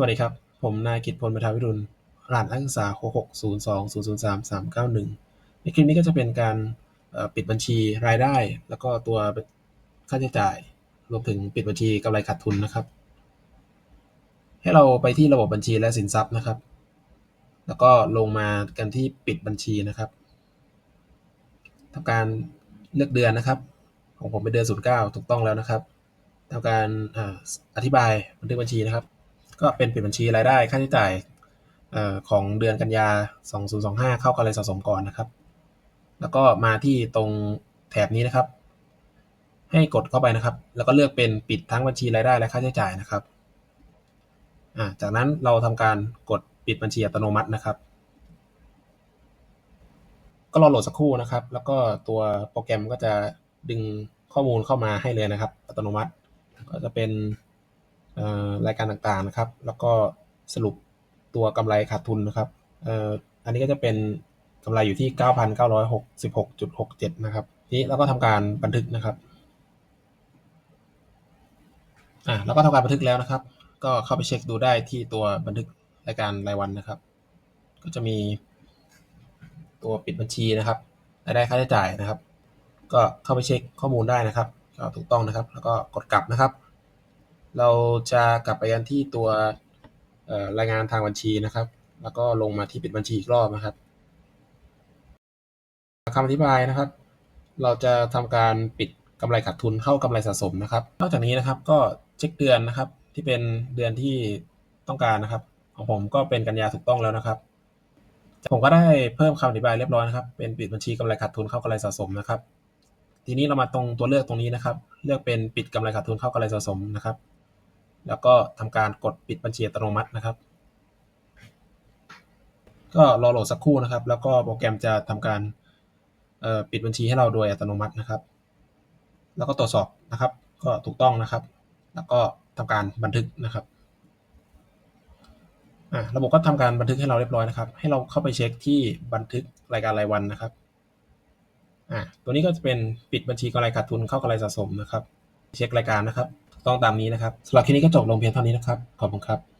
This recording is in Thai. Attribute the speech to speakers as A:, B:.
A: สวัสดีครับ ผมนายกิตพลประทาวิรุณรหัสนักศึกษา 6602003 391 ในคลิปนี้ก็จะเป็นการปิดบัญชีรายได้ แล้วก็ตัวค่าใช้จ่าย รวมถึงปิดบัญชีกำไรขาดทุนนะครับ ให้เราไปที่ระบบบัญชีและสินทรัพย์นะครับ แล้วก็ลงมากันที่ปิดบัญชีนะครับทำการเลือกเดือนนะครับ ของผมเป็นเดือน09ถูกต้องแล้วนะครับทำการออธิบายบันทึกบัญชีนะครับ ก็เป็นปิดบัญชีรายได้ค่าใช้จ่ายของเดือนกันยา 2025 เข้ากับรายสะสมก่อนนะครับ แล้วก็มาที่ตรงแถบนี้นะครับ ให้กดเข้าไปนะครับ แล้วก็เลือกเป็นปิดทั้งบัญชีรายได้และค่าใช้จ่ายนะครับ จากนั้นเราทำการกดปิดบัญชีอัตโนมัตินะครับ ก็รอโหลดสักครู่นะครับ แล้วก็ตัวโปรแกรมก็จะดึงข้อมูลเข้ามาให้เลยนะครับ อัตโนมัติ ก็จะเป็น รายการต่างๆนะครับ แล้วก็สรุปตัวกำไรขาดทุนนะครับอันนี้ก็จะเป็นกำไรอยู่ที่ 9,966.67 นะครับนี้เราก็ทำการบันทึกนะครับอ่าแล้วก็ทำการบันทึกแล้วนะครับ ก็เข้าไปเช็คดูได้ที่ตัวบันทึกรายการรายวันนะครับ ก็จะมีตัวปิดบัญชีนะครับรายได้ค่าใช้จ่ายนะครับ ก็เข้าไปเช็คข้อมูลได้นะครับก็ถูกต้องนะครับ แล้วก็กดกลับนะครับ เราจะกลับไปกันที่ตัวรายงานทางบัญชีนะครับ แล้วก็ลงมาที่ปิดบัญชีอีกรอบนะครับคำอธิบายนะครับ เราจะทำการปิดกำไรขาดทุนเข้ากำไรสะสมนะครับ นอกจากนี้นะครับก็เช็คเดือนนะครับ ที่เป็นเดือนที่ต้องการนะครับ ของผมก็เป็นกันยาถูกต้องแล้วนะครับ ผมก็ได้เพิ่มคำอธิบายเรียบร้อยนะครับ เป็นปิดบัญชีกำไรขาดทุนเข้ากำไรสะสมนะครับ ทีนี้เรามาตรงตัวเลือกตรงนี้นะครับ เลือกเป็นปิดกำไรขาดทุนเข้ากำไรสะสมนะครับ แล้วก็ทำการกดปิดบัญชีอัตโนมัตินะครับ ก็รอโหลดสักครู่นะครับ แล้วก็โปรแกรมจะทำการปิดบัญชีให้เราโดยอัตโนมัตินะครับ แล้วก็ตรวจสอบนะครับ ก็ถูกต้องนะครับ แล้วก็ทำการบันทึกนะครับอ่าระบบก็ทำการบันทึกให้เราเรียบร้อยนะครับ ให้เราเข้าไปเช็คที่บันทึกรายการรายวันนะครับ อ่า ตัวนี้ก็จะเป็นปิดบัญชีกำไรขาดทุนเข้ากำไรสะสมนะครับ เช็ครายการนะครับ ต้องตามนี้นะครับสำหรับคลิปนี้ก็จบลงเพียงเท่านี้นะครับ ขอบคุณครับ